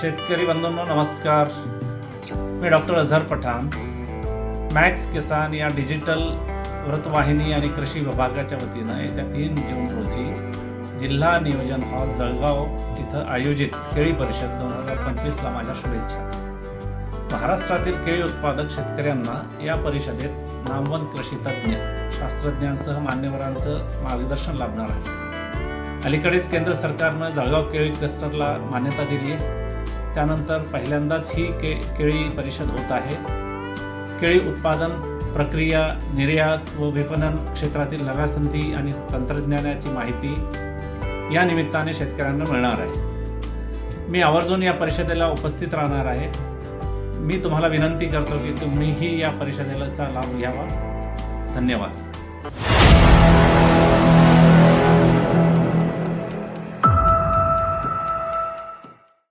शेतकरी बंधूंनो नमस्कार. मी डॉक्टर अझहर पठाण. मॅक्स किसान या डिजिटल व्रतवाहिनी आणि कृषी विभागाच्या वतीनं येत्या तीन जून रोजी जिल्हा नियोजन हॉल जळगाव इथं आयोजित केळी परिषद दोन हजार पंचवीसला माझ्या शुभेच्छा. महाराष्ट्रातील केळी उत्पादक शेतकऱ्यांना या परिषदेत नामवंत कृषी तज्ज्ञ शास्त्रज्ञांसह मान्यवरांचं मार्गदर्शन लाभणार आहे. अलीकडेच केंद्र सरकारनं जळगाव केळी क्लस्टरला मान्यता दिली आहे त्यानंतर पहिल्यांदाच ही के केळी परिषद होत आहे. केळी उत्पादन प्रक्रिया निर्यात व विपणन क्षेत्रातील नव्या संधी आणि तंत्रज्ञानाची माहिती या निमित्ताने शेतकऱ्यांना मिळणार आहे. मी आवर्जून या परिषदेला उपस्थित राहणार आहे. मी तुम्हाला विनंती करतो की तुम्हीही या परिषदेचा लाभ घ्यावा. धन्यवाद.